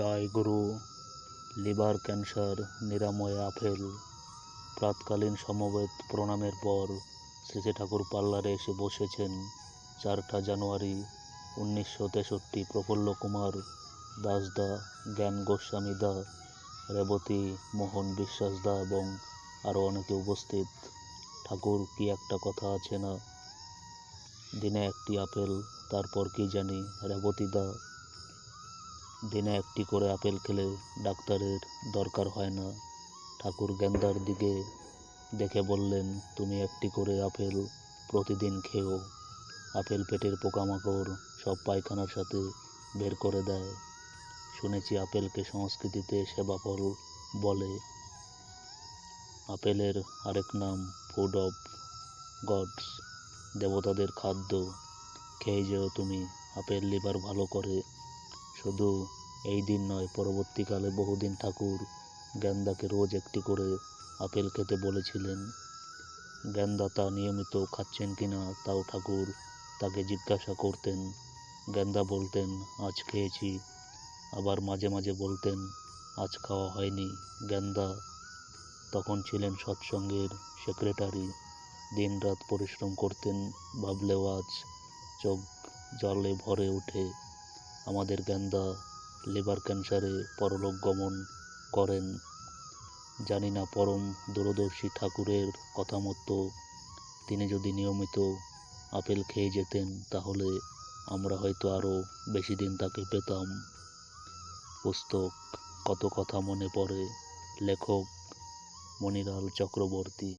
জয় গুরু liver cancer, নিরাময় apple প্রাতকালীন সমবেত প্রণামের পর শ্রীজি ঠাকুর পার্লারে এসে বসেছেন চারটা জানুয়ারি উনিশশো তেষট্টি। প্রফুল্ল কুমার দাসদা জ্ঞান গোস্বামী দা, রেবতী মোহন বিশ্বাস দা এবং আরও অনেকে উপস্থিত। ঠাকুর, কি একটা কথা আছে না? দিনে একটি আপেল, তারপর কি জানি? রেবতী দা দিনে একটি করে আপেল খেলে ডাক্তারের দরকার হয় না। ঠাকুর গেন্দার দিকে দেখে বললেন, তুমি একটি করে আপেল প্রতিদিন খেও। আপেল পেটের পোকামাকড় সব পায়খানার সাথে বের করে দেয় শুনেছি আপেলকে সংস্কৃতিতে সেবাফল বলে। আপেলের আরেক নাম ফুড অফ গডস, দেবতাদের খাদ্য। খেয়ে যেও তুমি, আপেল লিভার ভালো করে। শুধু এই দিন নয়, পরবর্তীকালে বহুদিন ঠাকুর গেন্দাকে রোজ একটি করে আপেল খেতে বলেছিলেন। গেন্দা তা নিয়মিত খাচ্ছেন কিনা তাও ঠাকুর তাকে জিজ্ঞাসা করতেন। গেন্দা বলতেন, আজ খেয়েছি। আবার মাঝে মাঝে বলতেন, আজ খাওয়া হয়নি। গেন্দা তখন ছিলেন সৎসঙ্গের সেক্রেটারি। দিনরাত পরিশ্রম করতেন, ভাবলেও আজ চোখ জলে ভরে ওঠে। আমাদের গেন্দা লিভার ক্যান্সারে পরলোক গমন করেন। জানি না পরম দূরদর্শী ঠাকুরের কথা মতো তিনি যদি নিয়মিত আপেল খেয়ে যেতেন, তাহলে আমরা হয়তো আরও বেশি দিন তাকে পেতাম। পুস্তক, কত কথা মনে পড়ে, লেখক মণিলাল চক্রবর্তী।